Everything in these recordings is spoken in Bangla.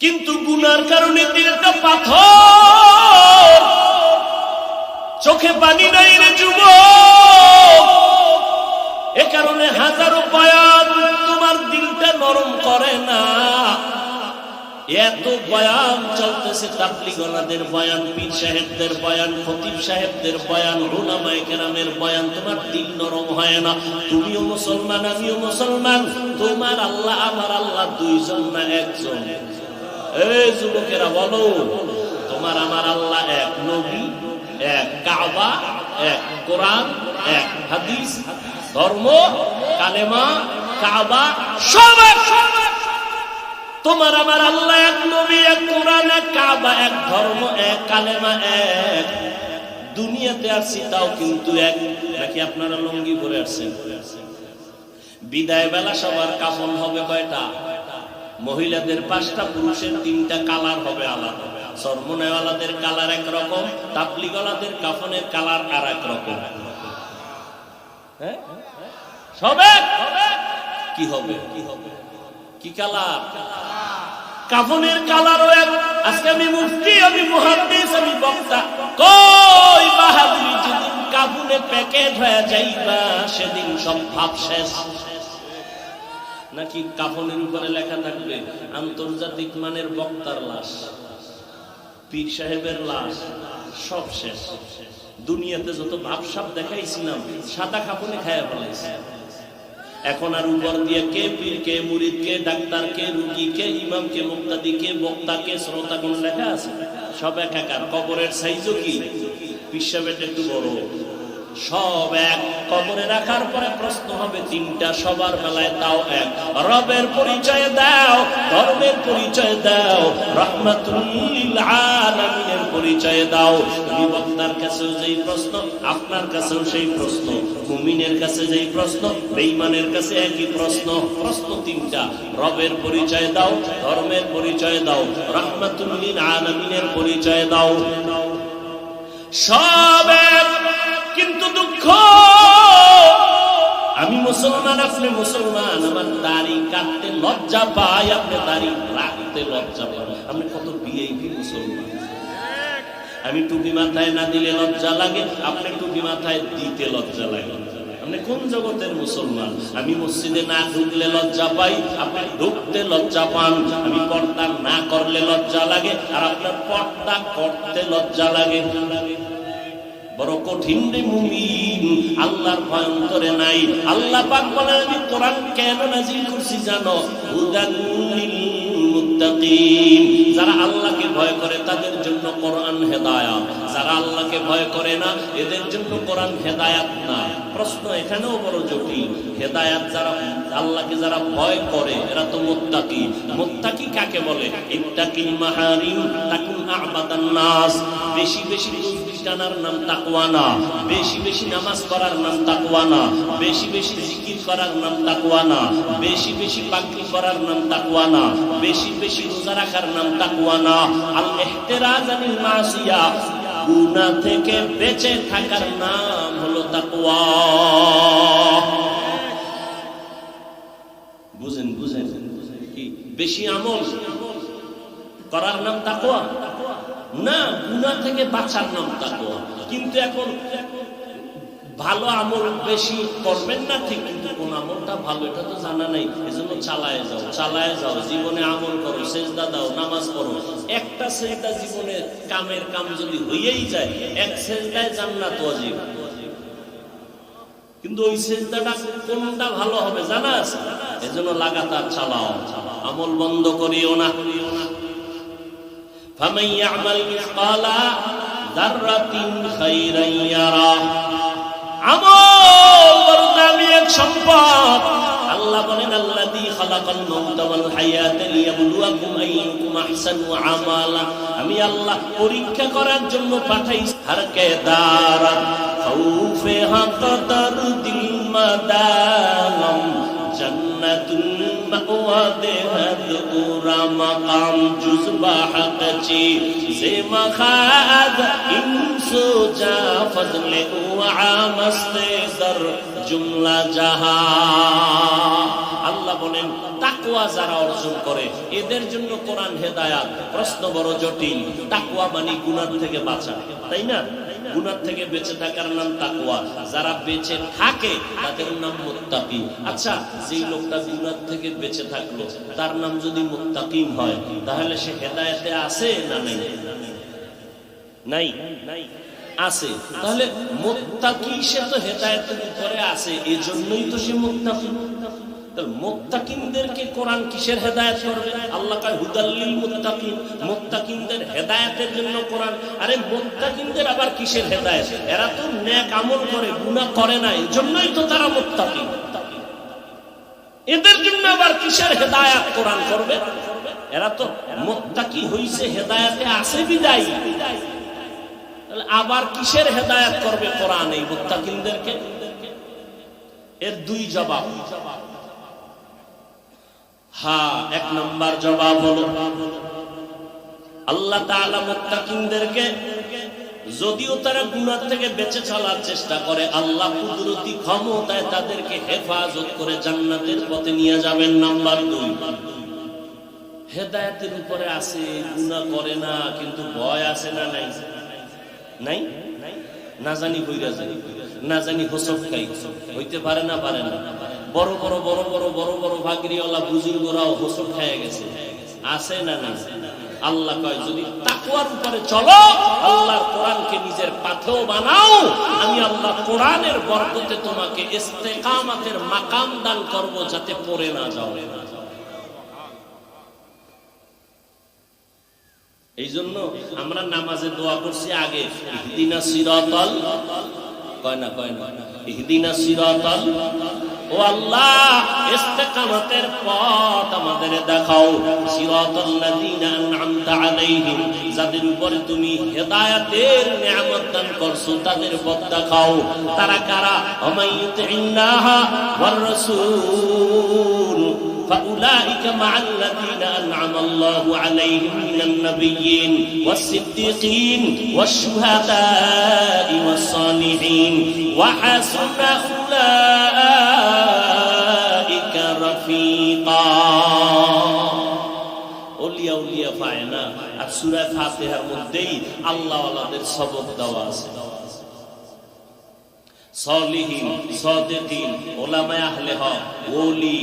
কিন্তু গুনার কারণে দিলটা পাথর। চোখে পানি নাই রে যুব এ কারণে হাজারো বয়ান তোমার দিলটা নরম করে না। এত বয়ান চলতেছে তাবলিগলাদের বয়ান, পীর সাহেবদের বয়ান, খতিব সাহেবদের বয়ান রুলামায়ে কেরামের বয়ান, তোমার দিল নরম হয় না। তুমিও মুসলমান, আমিও মুসলমান। তোমার আল্লাহ, আমার আল্লাহ দুইজন না একজন একজন। এই যুবকেরা বলো, তোমার আমার আল্লাহ এক নবী, এক কাবা, এক কোরআন, এক হাদিস, ধর্ম, কালেমা, কাবা, সব তোমার আমার আল্লাহ এক নবী, এক কোরআন, এক কাবা, এক ধর্ম, এক কালেমা, এক। দুনিয়াতে আসছি তাও কিন্তু এক। নাকি আপনারা লঙ্গি পরে আসছেন বিদায় বেলা সবার কাফন হবে কয়টা? মহিলাদের পাঁচটা, পুরুষের তিনটা কালার হবে আলাদা। সরমনেওয়ালাদের কালার এক রকম তাবলিগলাদের কাফনের কালার আর এক রকম হ্যাঁ? কি হবে কি হবে? কি কালার? কাফনের কালারও এক। আজকে আমি মুফতি, আমি মুহাদ্দিস, আমি বক্তা। কই বাহাদুরি, যেদিন কাফনে প্যাকেট হয়ে যাইবা, সেদিন সব ভাব শেষ। নাকি কাফনের উপরে লেখা থাকবে, আন্তর্জাতিক মানের বক্তার লাশ। পীর সাহেবের লাশ, সব শেষ। দুনিয়াতে যত ভাবসাব দেখাইছিলাম, সাদা কাপড়ে খায়া ফেলাইছে। এখন আর উপর দিয়ে কে পীর, কে মুরিদ, কে ডাক্তার, কে রুগী, কে ইমাম, কে মুক্তাদি, কে বক্তা, কে শ্রোতা, কোন লেখা আছে? সব একাকার। কবরের সাইজও কি? পিসাবেটা একটু বড়। সব এক। কবরে রাখার পরে প্রশ্ন হবে, তিনটা সবার বেলায় তাও এক। রবের পরিচয় দাও, ধর্মের পরিচয় দাও আলামিনের পরিচয় দাও। বিবক্তার কাছেও যেই প্রশ্ন, আপনার কাছেও সেই প্রশ্ন, মুমিনের কাছে যেই প্রশ্ন, বেঈমানের কাছে একই প্রশ্ন প্রশ্ন তিনটা। রবের পরিচয় দাও, ধর্মের পরিচয় দাও, রহমাতুল্লিল আলামিনের পরিচয় দাও। সব এক। কিন্তু দুঃখ। আমি মুসলমান, আপনি মুসলমান। আমার দাড়ি কাটতে লজ্জা পাই আপনি দাড়ি রাখতে লজ্জা পাই আপনি কত বিএপি মুসলমান। আমি টুপি মাথায় না দিলে লজ্জা লাগে, আপনি টুপি মাথায় দিতে লজ্জা লাগে। আপনি কোন জগতের মুসলমান? আমি মসজিদে না ঢুকলে লজ্জা পাই, আপনি ঢুকতে লজ্জা পান। আমি পর্দা না করলে লজ্জা লাগে, আর আপনার পর্দা করতে লজ্জা লাগে। বড় কঠিন রে মুমিন। আল্লাহর ভয় অন্তরে নাই। আল্লাহ পাক বলে, আমি কোরআন কেন নাজিল করছি জানো? মুত্তাকিন যারা আল্লাহকে ভয় করে, তাদের জন্য কোরআন হেদায়াত। যারা আল্লাহকে ভয় করে না, এদের জন্য কোরআন হেদায়াত না প্রশ্ন এখানেও বড় জটিল। হেদায়াত যারা, আল্লাহকে যারা ভয় করে, এরা তো মুত্তাকি। মুত্তাকি কাকে বলে? ইত্তাকিল মাহারিম, তাকুন আবাদান নাস। বেশি বেশি টানার নাম তাকওয়ানা। বেশি বেশি নামাজ পড়ার নাম তাকওয়ানা। বেশি বেশি জিকির করার নাম তাকওয়ানা। বেশি বেশি পাকড়ি করার নাম তাকওয়ানা। বেশি বেশি রোজা রাখার নাম তাকওয়ানা। আল ইহতিরাজ আনিল মাসিয়া। গুনাহ থেকে বেঁচে থাকার নাম হলো তাকওয়া। বুঝেন বুঝেন। বেশি আমল করার নাম তাকওয়া? না, গুনাহ থেকে বাঁচার নাম তাকওয়া কিন্তু এখন ভালো আমল বেশি করবেন না ঠিক, কিন্তু কোন আমলটা ভালো, এটা তো জানা নাই। এজন্য চালায় যাও চালায় যাও। জীবনে আমল করো, সেজদা দাও, নামাজ পড়ো। একটা সেজদা জীবনে কামের কাম যদি হইয়েই যায়, এক সেজদায় জান্নাত ওয়াজিব। কিন্তু ওই সেজদাটা কোনটা ভালো হবে জানা আছে? এজন্য লাগাতার চালাও। আমল বন্ধ করিও না। فمن يعمل مثقال ذرة خيرا يره আমল বড় দামি এক সম্পদ আল্লাহ বলেন আল্লাযী খালাকাল মাউতা ওয়াল হায়াতা লিয়াবলুয়াকুম আইয়ুকুম আহসানু আমালা আমি আল্লাহ পরীক্ষা করার জন্য পাঠাইছি হারকে দারাত খাউফে হাকাতার দিল মাদাম জান্নাতুল و دهد اورا مقام جز بحق چی زی مخاد انسو جا فضل او عامست در জুমলা জাহা আল্লাহ বলেন তাকুয়া যারা অর্জন করে এদের জন্য কোরআন হেদায়াত প্রশ্ন বড় জটিল তাকুয়া মানে গুনার থেকে বাঁচা তাই না গুনার থেকে বেঁচে থাকার নাম তাকুয়া যারা বেঁচে থাকে, তাদের নাম মুত্তাকি আচ্ছা যেই লোকটা গুনার থেকে বেঁচে থাকল, তার নাম যদি মুত্তাকিম হয়, তাহলে সে হেদায়েতে আছে না নাই? নাই? নাই আছে। তাহলে মোত্তাকি সে তো হেদায়েতের উপরে আছে জন্যই তো সে মোত্তাকি। মোত্তাকিনদেরকে জন্য আবার কিসের হেদায়েত? এদের জন্য আবার কিসের হেদায়েত কোরআন করবে? এরা তো মোত্তাকি হইছে, হেদায়েতে আছে বিদায়। আবার কিসের হেদায়েত করবে কোরআন এই মুত্তাকিনদেরকে এর দুই জবাব। হ্যাঁ এক নম্বর জবাব হলো, আল্লাহ তাআলা মুত্তাকিনদেরকে, যদিও তারা গুনাহ থেকে বেঁচে চলার চেষ্টা করে, আল্লাহ কুদরতি ক্ষমতায় তাদেরকে হেফাজত করে জান্নাতের পথে নিয়ে যাবেন। নাম্বার দুই, হেদায়েতের উপরে আছে, গুনাহ করে না, কিন্তু ভয় আছে না নাই? নাই? না জানি কইরা যাই, না জানি হোসব খাই হইতে পারে না পারে না। বড় বড় বড় বড় বড় বড় ভাগরিওয়ালা বুজুর্গরাও হোসব খেয়ে গেছে। আছে না না আল্লাহ কয়, যদি তাকওয়ার উপরে চলো, আল্লাহর কোরআনকে নিজের পাথেও বানাও, আমি আল্লাহ কোরআনের বরকতে তোমাকে ইস্তেকামাতের মাকাম দান করব যাতে পড়ে না যাও। এই জন্য আমরা নামাজে দোয়া করছি আগে, ইহদিনা সিরাতাল কয় না কয় না? ইহদিনা সিরাতাল ও আল্লাহ ইস্তেকামতের পথ আমাদের দেখাও। সিরাতাল লাযিনা আন'আমতা আলাইহিম, যাদের উপরে তুমি হেদায়েতের নিয়ামত দান করছ, তাদের পথ দেখাও। তারা কারা? আমাইয়ুতিল্লাহা ওয়ার রাসূল فأولئك مع الذين أنعم الله عليهم من النبيين والصديقين والشهداء والصالحين وحسن أولئك رفيقا অলিয়া উলিয়া পায় না আর সুরায় ফাতিহার মধ্যেই আল্লাহ আল্লাহদের সবক দেওয়া আছে সলিহীন, সদেকিন, ওলামায় আহলে হক, ওলি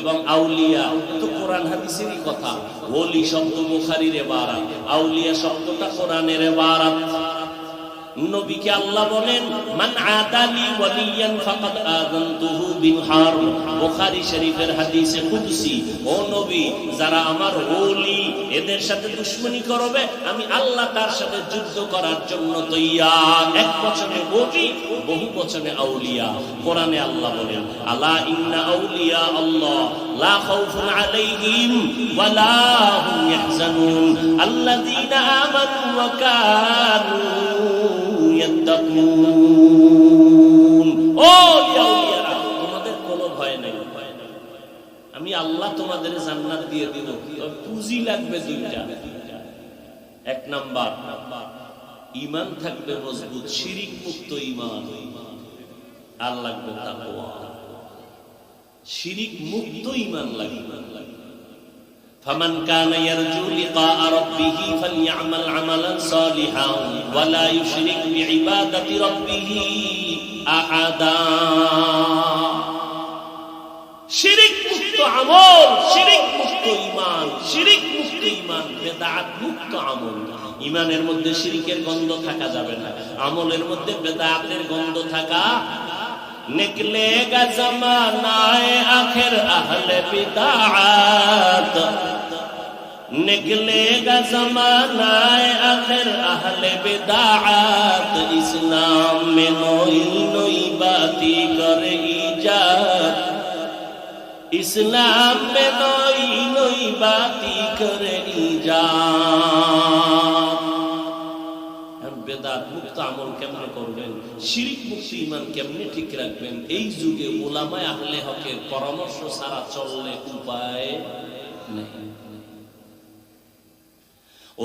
এবং আউলিয়া। তো কোরআন হাদিসেরই কথা। ওলি শব্দ বুখারীর এবারাত, আউলিয়া শব্দটা কোরআনের এবারাত। নবীকে আল্লাহ বলেন, মান আদালি ওয়ালিয়ান ফাকাদ আযানতুহু বিল হারব বুখারী শরীফের হাদিসে কুদসি, ও নবী, যারা আমার ওলি এদের সাথে দুশমনি করবে, আমি আল্লাহ তার সাথে যুদ্ধ করার জন্য তৈয়ার। এক বচনে ওলি, বহু বচনে আউলিয়া। কোরআনে আল্লাহ বলেন, আলা ইন্না আউলিয়া আল্লাহ, লা খাউফুন আলাইহিম ওয়া লা হুম ইয়াহজানুন। আল্লাযীনা আমানু ওয়া কানু আমি আল্লাহ তোমাদের জান্নাত দিয়ে দিব। পুঁজি লাগবে দুইটা। এক নাম্বার ইমান থাকবে মজবুত শিরিক মুক্ত ইমান আর লাগবে তাকওয়া। শিরিক মুক্ত ইমান লাগবে। فمن كان يرجو لقاء ربه فليعمل عملا صالحا ولا يشرك بعبادة ربه أحدا. শিরিক মুক্ত আমল শিরিক মুক্ত ইমান শিরিক মুক্ত ইমান বেদাত মুক্ত আমল। ইমানের মধ্যে শিরিকের গন্ধ থাকা যাবে না। আমলের মধ্যে বেদাতের গন্ধ থাকা নিকলেগা জমানায় আখের আহলে বিদাত। نکلے گا زمانہ آخر اہل بدعات اسلام میں نوئی نوئی باتی کر ایجاد اسلام میں نوئی نوئی باتی کر ایجاد বেদাত মুক্ত আমল কেমন করবেন শিরিক মুক্ত ইমান কেমনে ঠিক রাখবেন এই যুগে ওলামায় আহলে হকের পরামর্শ ছাড়া চললে উপায় নেই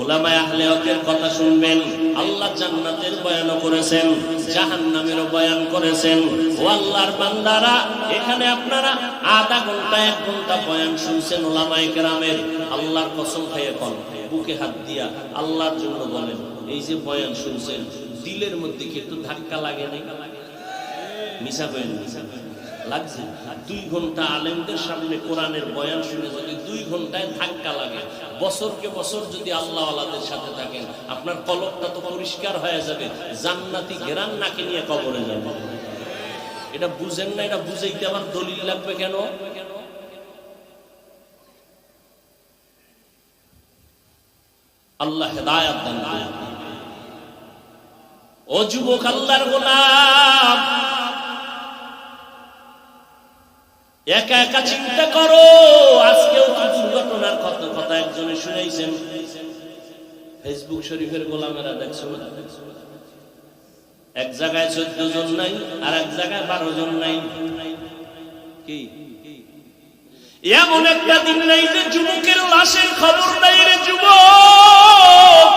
ওলামায় কথা শুনবেন, আল্লাহ বয়ান করেছেন বয়ান করেছেন। আল্লাহর এখানে আপনারা আধা ঘণ্টা, এক ঘণ্টা বয়ান শুনছেন আল্লাহর কসম খাইয়ে কন বুকে হাত দিয়া আল্লাহর জন্য বলেন, এই যে বয়ান শুনছেন, দিলের মধ্যে কি একটু ধাক্কা লাগে নাই? মিশা করেন লাগছে। দুই ঘণ্টা আলেমদের সামনে কোরআনের বয়ান শুনে যদি দুই ঘন্টায় ধাক্কা লাগে, বছরকে বছর যদি আল্লাহ আলাদের সাথে থাকেন, আপনার কলকটা তো পরিষ্কার হয়ে যাবে, জান্নাতি গেরান নাকে নিয়ে কবরে যাবে? এটা বুঝেন না, এটা বুঝাইতে আমার দলিল লাগবে কেন? আল্লাহ হেদায়াত দান ও যুবক, আল্লাহর গোলাম। একা একা চিন্তা করো। আজকেও তো দুর্ঘটনার কথা কথা একজনে শুনাইছেন ফেসবুক শরীফের গোলামেরা দেখছ? এক জায়গায় চোদ্দ জন নাই আর এক জায়গায় বারো জন নাই। কি? এমন একটা দিন নাই যে যুবকের লাশের খবর নাই রে যুবক।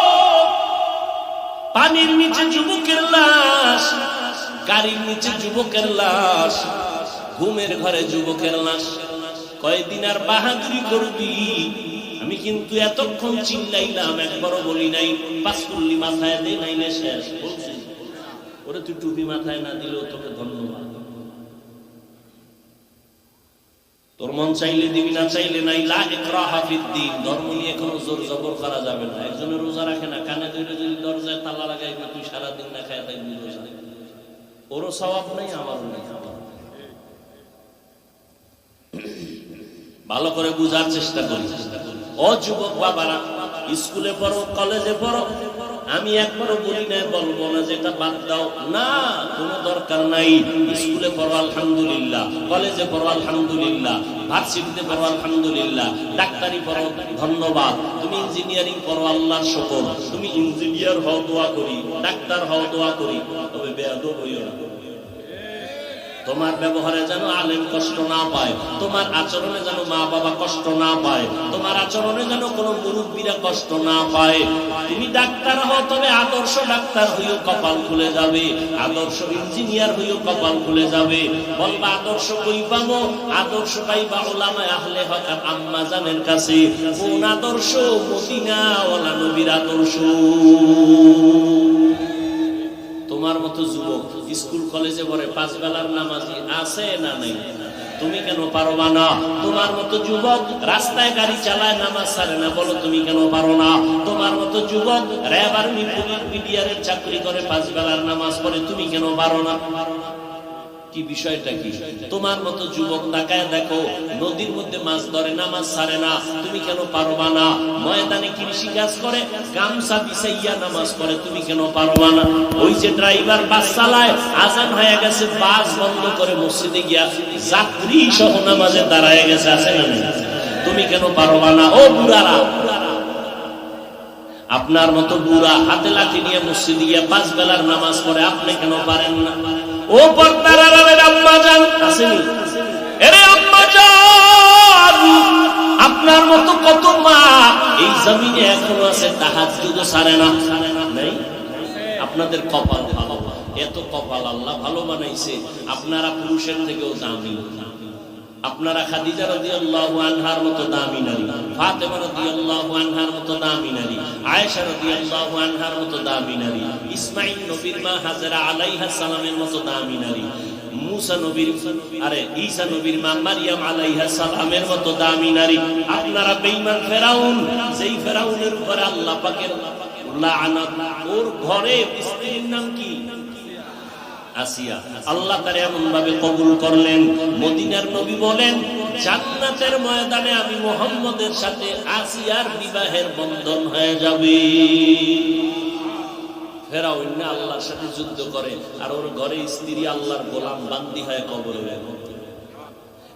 পানির নিচে যুবকের লাশ, গাড়ির নিচে যুবকের লাশ। ঘুমের ঘরে যুবকের লাশ। কয়দিন আর বাহাদুরি করবি? আমি কিন্তু এতক্ষণ চিল্লাইলাম, একবারও বলি নাই। পাঁচকুল্লি মাথায় দে নাই না শেষ, বলছি। ওরে তুই টুপি মাথায় না দিলেও তোকে ধন্যবাদ। তোর মন চাইলে দিবি, না চাইলে নাই। ধর্ম নিয়ে কোনো জোর জবর করা যাবে না। একজনে রোজা রাখে না, কানে ধরে যদি দরজায় তালা লাগাইবে, তুই সারাদিন না খায় থাকবি রোজা ওরও স্বভাব নেই, আমারও নেই। ভালো করে বুঝার চেষ্টা করি। ও যুবক বাবারা, স্কুলে পড়ো, কলেজে পড়ো, আমি একবারও বলি না বলব না, যেটা বাদ দাও। না, কোনো দরকার নাই। স্কুলে পড়ো, আলহামদুলিল্লাহ। কলেজে পড়ো, আলহামদুলিল্লাহ। ভার্সিটিতে পড়ো, আলহামদুলিল্লাহ। ডাক্তারি পড়ো, ধন্যবাদ। তুমি ইঞ্জিনিয়ারিং পড়ো, আল্লাহর শকর। তুমি ইঞ্জিনিয়ার হও, দোয়া করি। ডাক্তার হও, দোয়া করি। তবে বেয়াদব হইও না। তোমার ব্যবহারে যেন আলেম কষ্ট না পায়, তোমার আচরণে যেন মা বাবা কষ্ট না পায়, তোমার আচরণে যেন কোনো মুরব্বীরা কষ্ট না পায়। তুমি ডাক্তার হও, তবে আদর্শ ডাক্তার হইও কপাল খুলে যাবে, আদর্শ ইঞ্জিনিয়ার হইও কপাল খুলে যাবে। বলবা, আদর্শ কই পাবো? আদর্শ পাইবা ওলামায় আহলে হক আর আম্মা জানের কাছে। কোন আদর্শ? মদিনা ওলা নবীর আদর্শ। তোমার মতো যুবক স্কুল, কলেজে পড়ে পাঁচ বেলার নামাজি আছে না নেই? তুমি কেন পারবা না? তোমার মতো যুবক রাস্তায় গাড়ি চালায় নামাজ সারে না, বলো তুমি কেন পারো না? তোমার মতো যুবক র্যাব আর্মি, পুলিশ, বিডিআরের চাকরি করে পাঁচ বেলার নামাজ পড়ে, তুমি কেন পারো না? পারো না কি বিষয়টা কি? তোমার মতো যুবক তাকায় দেখো, নদীর মধ্যে মাছ ধরে নামাজ ছাড়ে না। তুমি কেন পারবা না? ময়দানে কৃষি কাজ করে, গামছা বিছাইয়া নামাজ পড়ে, তুমি কেন পারবা না? ওই যে ড্রাইভার বাস চালায়, আজান হয়ে গেছে, বাস বন্ধ করে মসজিদে গিয়া যাত্রী সহ নামাজে দাঁড়ায় গেছে, আছে না তুমি কেন পারবা না? ও বুড়ারা! আপনার মতো বুড়া হাতে লাঠি নিয়ে মসজিদে গিয়া পাঁচ বেলার নামাজ পড়ে, আপনি কেন পারেন না? ও আম্মা যান আসেনি এরে আম্মা যান আপনার মতো কত মা এই জমিনে এখনও আছে তাহার যুগ সারে না। আপনাদের কপাল ভালো। এত কপাল আল্লাহ ভালো বানাইছে, আপনারা পুরুষের থেকেও দামি। আপনারা খাদিজা রাদিয়াল্লাহু আনহার মতো দামি নারী, ফাতেমা রাদিয়াল্লাহু আনহার মতো দামি নারী, আয়েশা রাদিয়াল্লাহু আনহার মতো দামি নারী, ইসমাঈল নবীর মা হাজরা আলাইহা সালামের মতো দামি নারী, মুসা নবীর, আরে ঈসা নবীর মা মারিয়াম আলাইহা সালামের মতো দামি নারী, আপনারা বেঈমান ফেরাউন, যেই ফেরাউনের উপরে আল্লাহ পাকের লাআনাত, ওর ঘরে স্ত্রীর নাম কি? আসিয়া আল্লাহ তার এমন ভাবে কবুল করলেন। মদিনার নবী বলেন, জান্নাতের ময়দানে আমি মোহাম্মদের সাথে আসিয়ার বিবাহের বন্ধন হয়ে যাবে। ফেরাও না আল্লাহর সাথে যুদ্ধ করে আর ওর ঘরে স্ত্রী আল্লাহর গোলাম বান্দি হয়ে কবরে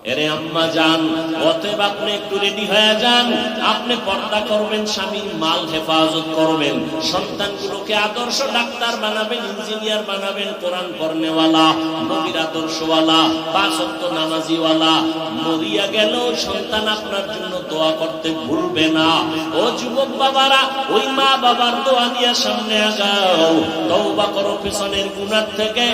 এরে আম্মা যান, অতএব আপনি একটু রেডি হয়ে যান। আপনি পর্দা করবেন স্বামীর মাল হেফাজত করবেন। সন্তানগুলোকে আদর্শ ডাক্তার বানাবেন, ইঞ্জিনিয়ার বানাবেন, কোরআন পড়নেওয়ালা, নবীর আদর্শওয়ালা, পাঁচ নামাজিওয়ালা। মরিয়া গেল, সন্তান আপনার জন্য দোয়া করতে ভুলবে না। ও যুবক বাবারা, ওই মা বাবার দোয়া নিয়ে সামনে আগাও। তওবা করো পেছনের গুনার থেকে।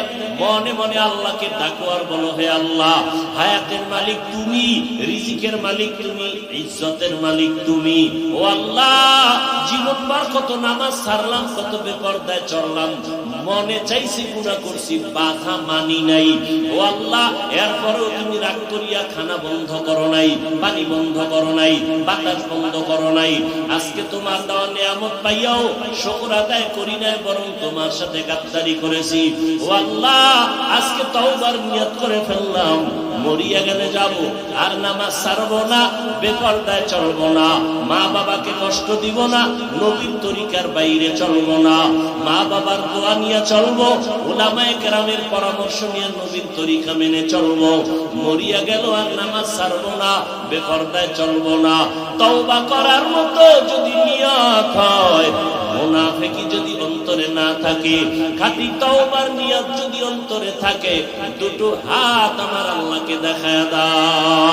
মনে মনে আল্লাহকে ডাকো আর বলো, হে আল্লাহ, হায়াতের মালিক তুমি, রিজিকের মালিক তুমি, ইজ্জতের মালিক তুমি। ও আল্লাহ জীবনবার কত নামাজ ছাড়লাম কত বেপরদায় চললাম, মনে চাইছি গুণা করছি, বাধা মানি নাই। ও আল্লাহ, এরপরেও তুমি রাগ করিয়া খানা বন্ধ করো নাই, পানি বন্ধ করো নাই, বাতাস বন্ধ করো নাই। আজকে তোমার দেওয়া নিয়ামত পাইয়াও শকর আদায় করি নাই, বরং তোমার সাথে গাদ্দারি করেছি। ও আল্লাহ, আজকে তওবার নিয়ত করে ফেললাম, মরিয়া গেলে যাব, আর নামাজ ছাড়বো না, বেপরদায় চলবো না, মা বাবাকে কষ্ট দিব না, নবীর তরিকার বাইরে চলবো না, মা বাবার দোয়া নিয়ে চলবো ওলামায়ে কেরামের পরামর্শ নিয়ে নবীর তরিকা মেনে চলবো, মরিয়া গেল আর নামাজ ছাড়বো না, বেপরদায় চলবো না, তওবা করার মতো যদি নিয়ত হয়, মুনাফিকি যদি অন্তরে না থাকে, খাঁটি তওবার নিয়াত যদি অন্তরে থাকে, দুটো হাত আমার আল্লাহকে দেখায় দাও।